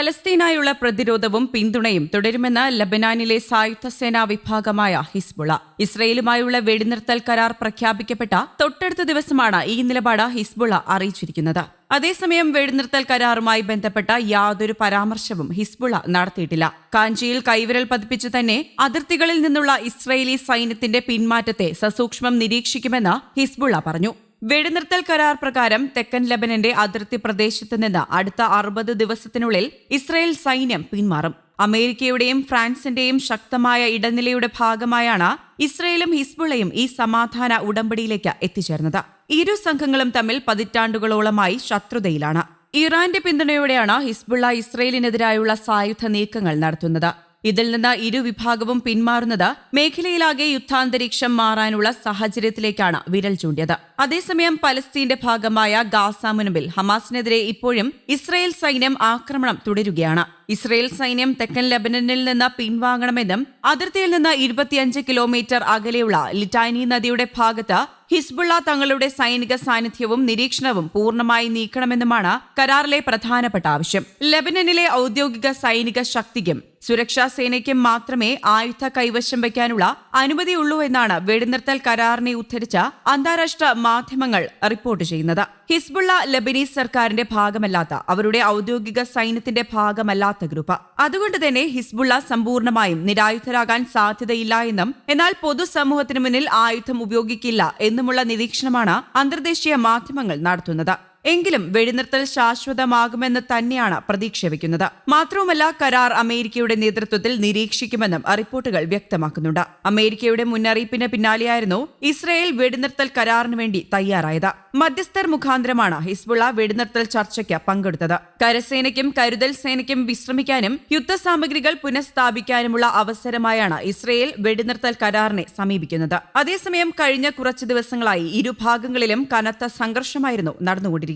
പലസ്തീനായുള്ള പ്രതിരോധവും പിന്തുണയും തുടരുമെന്ന് ലബനാനിലെ സായുധ സേനാ വിഭാഗമായ ഹിസ്ബുള ഇസ്രയേലുമായുള്ള വെടിനിർത്തൽ കരാർ പ്രഖ്യാപിക്കപ്പെട്ട തൊട്ടടുത്ത ദിവസമാണ് ഈ നിലപാട് ഹിസ്ബുള അറിയിച്ചിരിക്കുന്നത്. അതേസമയം വെടിനിർത്തൽ കരാറുമായി ബന്ധപ്പെട്ട യാതൊരു പരാമർശവും ഹിസ്ബുള നടത്തിയിട്ടില്ല. കാഞ്ചിയിൽ കൈവിരൽ പതിപ്പിച്ച് തന്നെ അതിർത്തികളിൽ നിന്നുള്ള ഇസ്രയേലി സൈന്യത്തിന്റെ പിന്മാറ്റത്തെ സസൂക്ഷ്മം നിരീക്ഷിക്കുമെന്ന് ഹിസ്ബുള പറഞ്ഞു. വെടിനിർത്തൽ കരാർ പ്രകാരം തെക്കൻ ലബനന്റെ അതിർത്തി പ്രദേശത്ത് നിന്ന് അടുത്ത അറുപത് ദിവസത്തിനുള്ളിൽ ഇസ്രയേൽ സൈന്യം പിന്മാറും. അമേരിക്കയുടെയും ഫ്രാൻസിന്റെയും ശക്തമായ ഇടനിലയുടെ ഭാഗമായാണ് ഇസ്രയേലും ഹിസ്ബുളയും ഈ സമാധാന ഉടമ്പടിയിലേക്ക് എത്തിച്ചേർന്നത്. ഇരു സംഘങ്ങളും തമ്മിൽ പതിറ്റാണ്ടുകളോളമായി ശത്രുതയിലാണ്. ഇറാന്റെ പിന്തുണയോടെയാണ് ഹിസ്ബുള്ള ഇസ്രയേലിനെതിരായുള്ള സായുധ നീക്കങ്ങൾ നടത്തുന്നത്. ഇതിൽ നിന്ന് ഇരുവിഭാഗവും പിന്മാറുന്നത് മേഖലയിലാകെ യുദ്ധാന്തരീക്ഷം മാറാനുള്ള സാഹചര്യത്തിലേക്കാണ് വിരൽ ചൂണ്ടിയത്. അതേസമയം പലസ്തീന്റെ ഭാഗമായ ഗാസ മുൻപിൽ ഹമാസിനെതിരെ ഇപ്പോഴും ഇസ്രയേൽ സൈന്യം ആക്രമണം തുടരുകയാണ്. ഇസ്രയേൽ സൈന്യം തെക്കൻ ലബനനിൽ നിന്ന് പിൻവാങ്ങണമെന്നും അതിർത്തിയിൽ നിന്ന് ഇരുപത്തിയഞ്ച് കിലോമീറ്റർ അകലെയുള്ള ലിറ്റാനി നദിയുടെ ഭാഗത്ത് ഹിസ്ബുള്ള തങ്ങളുടെ സൈനിക സാന്നിധ്യവും നിരീക്ഷണവും പൂർണമായി നീക്കണമെന്നുമാണ് കരാറിലെ പ്രധാനപ്പെട്ട ആവശ്യം. ലബനനിലെ ഔദ്യോഗിക സൈനിക ശക്തിക്കും സുരക്ഷാ സേനയ്ക്കും മാത്രമേ ആയുധ കൈവശം വയ്ക്കാനുള്ള അനുമതിയുള്ളൂ എന്നാണ് വെടിനിർത്തൽ കരാറിനെ ഉദ്ധരിച്ച അന്താരാഷ്ട്ര മാധ്യമങ്ങൾ റിപ്പോർട്ട് ചെയ്യുന്നത്. ഹിസ്ബുള്ള ലബനീസ് സർക്കാരിന്റെ ഭാഗമല്ലാത്ത അവരുടെ ഔദ്യോഗിക സൈന്യത്തിന്റെ ഭാഗമല്ലാത്ത ഗ്രൂപ്പ്. അതുകൊണ്ട് തന്നെ ഹിസ്ബുള്ള സമ്പൂർണമായും നിരായുധരാകാൻ സാധ്യതയില്ല എന്നും എന്നാൽ പൊതുസമൂഹത്തിന് മുന്നിൽ ആയുധം ഉപയോഗിക്കില്ല എന്നുമുള്ള നിരീക്ഷണമാണ് അന്തർദേശീയ മാധ്യമങ്ങൾ നടത്തുന്നത്. എങ്കിലും വെടിനിർത്തൽ ശാശ്വതമാകുമെന്ന് തന്നെയാണ് പ്രതീക്ഷ വയ്ക്കുന്നത് മാത്രവുമല്ല കരാർ അമേരിക്കയുടെ നേതൃത്വത്തിൽ നിരീക്ഷിക്കുമെന്നും റിപ്പോർട്ടുകൾ വ്യക്തമാക്കുന്നുണ്ട്. അമേരിക്കയുടെ മുന്നറിയിപ്പിന് പിന്നാലെയായിരുന്നു ഇസ്രയേൽ വെടിനിർത്തൽ കരാറിന് വേണ്ടി തയ്യാറായത്. മധ്യസ്ഥർ മുഖാന്തരമാണ് ഹിസ്ബുള്ള വെടിനിർത്തൽ ചർച്ചയ്ക്ക് പങ്കെടുത്തത്. കരസേനയ്ക്കും കരുതൽ സേനയ്ക്കും വിശ്രമിക്കാനും യുദ്ധസാമഗ്രികൾ പുനഃസ്ഥാപിക്കാനുമുള്ള അവസരമായാണ് ഇസ്രയേൽ വെടിനിർത്തൽ കരാറിനെ സമീപിക്കുന്നത്. അതേസമയം കഴിഞ്ഞ കുറച്ച് ദിവസങ്ങളായി ഇരുഭാഗങ്ങളിലും കനത്ത സംഘർഷമായിരുന്നു നടന്നുകൊണ്ടിരിക്കുന്നത്.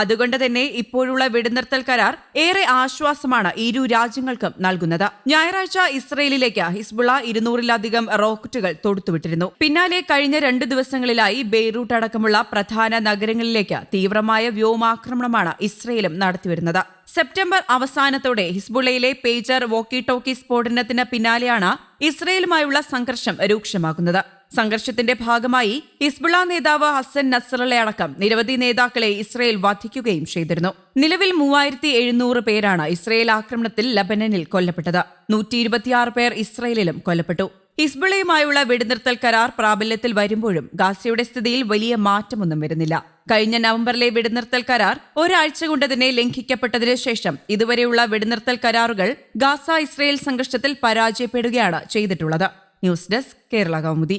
അതുകൊണ്ട് തന്നെ ഇപ്പോഴുള്ള വെടിനിർത്തൽ കരാർ ഏറെ ആശ്വാസമാണ് ഇരു രാജ്യങ്ങൾക്കും നൽകുന്നത്. ഞായറാഴ്ച ഇസ്രയേലിലേക്ക് ഹിസ്ബുള്ള ഇരുന്നൂറിലധികം റോക്കറ്റുകൾ തൊടുത്തുവിട്ടിരുന്നു. പിന്നാലെ കഴിഞ്ഞ രണ്ട് ദിവസങ്ങളിലായി ബെയ്റൂട്ട് അടക്കമുള്ള പ്രധാന നഗരങ്ങളിലേക്ക് തീവ്രമായ വ്യോമാക്രമണമാണ് ഇസ്രയേലും നടത്തിവരുന്നത്. സെപ്റ്റംബർ അവസാനത്തോടെ ഹിസ്ബുള്ളയിലെ പേജർ വോക്കി ടോക്കി സ്ഫോടനത്തിന് പിന്നാലെയാണ് ഇസ്രയേലുമായുള്ള സംഘർഷം രൂക്ഷമാകുന്നത്. സംഘർഷത്തിന്റെ ഭാഗമായി ഹിസ്ബുള നേതാവ് ഹസൻ നസറലെ അടക്കം നിരവധി നേതാക്കളെ ഇസ്രയേൽ വധിക്കുകയും ചെയ്തിരുന്നു. നിലവിൽ മൂവായിരത്തി എഴുന്നൂറ് പേരാണ് ഇസ്രയേൽ ആക്രമണത്തിൽ ലബനനിൽ കൊല്ലപ്പെട്ടത്. നൂറ്റി ഇരുപത്തിയാറ് പേർ ഇസ്രയേലിലും കൊല്ലപ്പെട്ടു. ഹിസ്ബുളയുമായുള്ള വെടിനിർത്തൽ കരാർ പ്രാബല്യത്തിൽ വരുമ്പോഴും ഗാസയുടെ സ്ഥിതിയിൽ വലിയ മാറ്റമൊന്നും വരുന്നില്ല. കഴിഞ്ഞ നവംബറിലെ വെടിനിർത്തൽ കരാർ ഒരാഴ്ച കൊണ്ട് തന്നെ ലംഘിക്കപ്പെട്ടതിനു ശേഷം ഇതുവരെയുള്ള വെടിനിർത്തൽ കരാറുകൾ ഗാസ ഇസ്രയേൽ സംഘർഷത്തിൽ പരാജയപ്പെടുകയാണ് ചെയ്തിട്ടുള്ളത്. News desk Kerala Kaumudi.